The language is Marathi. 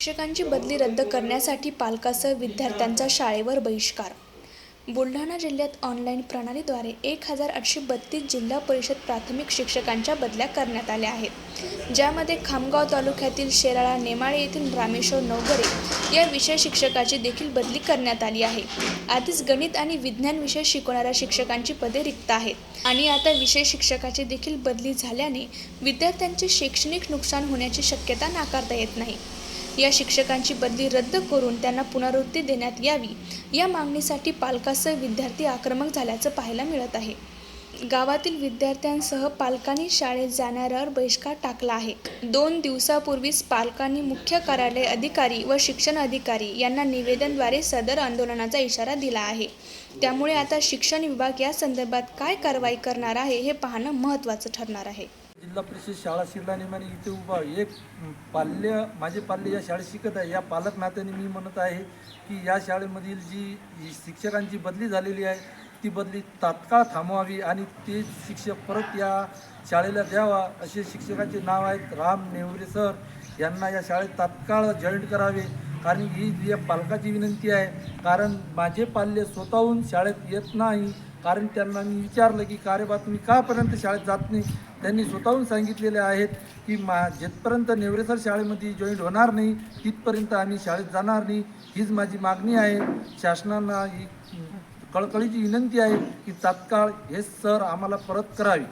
शिक्षकांची बदली रद्द करण्यासाठी पालकासह विद्यार्थ्यांचा शाळेवर बहिष्कार. बुलढाणा जिल्ह्यात ऑनलाईन प्रणालीद्वारे एक हजार आठशे बत्तीस जिल्हा परिषद प्राथमिक शिक्षकांच्या बदल्या करण्यात आल्या आहेत. ज्यामध्ये खामगाव तालुक्यातील शेराळा नेमाळे येथील रामेश्वर नवगरे या विषय शिक्षकाची देखील बदली करण्यात आली आहे. आधीच गणित आणि विज्ञान विषय शिकवणाऱ्या शिक्षकांची पदे रिक्त आहेत. आणि आता विषय शिक्षकाची देखील बदली झाल्याने विद्यार्थ्यांचे शैक्षणिक नुकसान होण्याची शक्यता नाकारता येत नाही. या शिक्षकांची बदली रद्द करून त्यांना पुनरावृत्ती देण्यात यावी. या मागणीसाठी पालकासह विद्यार्थी आक्रमक झाल्याचं पाहायला मिळत आहे. गावातील विद्यार्थ्यांसह पालकांनी शाळेत जाणाऱ्यावर बहिष्कार टाकला आहे. दोन दिवसापूर्वीच पालकांनी मुख्य कार्यालय अधिकारी व शिक्षण अधिकारी यांना निवेदनद्वारे सदर आंदोलनाचा इशारा दिला आहे. त्यामुळे आता शिक्षण विभाग या संदर्भात काय कारवाई करणार आहे हे पाहणं महत्त्वाचं ठरणार आहे. जिल्हा परिषद शाळा शिरला निमाने इथे उभा एक पाल्य माझे पाल्य या शाळेत शिकत आहे. या पालक नात्याने मी म्हणत आहे की या शाळेमधील जी शिक्षकांची बदली झालेली आहे ती बदली तात्काळ थांबवावी आणि ते शिक्षक परत या शाळेला द्यावा असे शिक्षकाचे नाव आहेत. राम नेवरे सर यांना या शाळेत तात्काळ जॉईंट करावे. कारण ही या पालकाची विनंती आहे कारण माझे पाल्य स्वतःहून शाळेत येत नाही कारण त्यांना मी विचारलं की का रे बा तुम्ही कापर्यंत शाळेत जात नाही? त्यांनी स्वतःहून सांगितलेले आहेत की मा जिथपर्यंत नेवरेसर शाळेमध्ये जॉईंट होणार नाही तिथपर्यंत आम्ही शाळेत जाणार नाही. हीच माझी मागणी आहे. शासनाला ही कळकळीची विनंती आहे की तात्काळ हे सर आम्हाला परत करावे.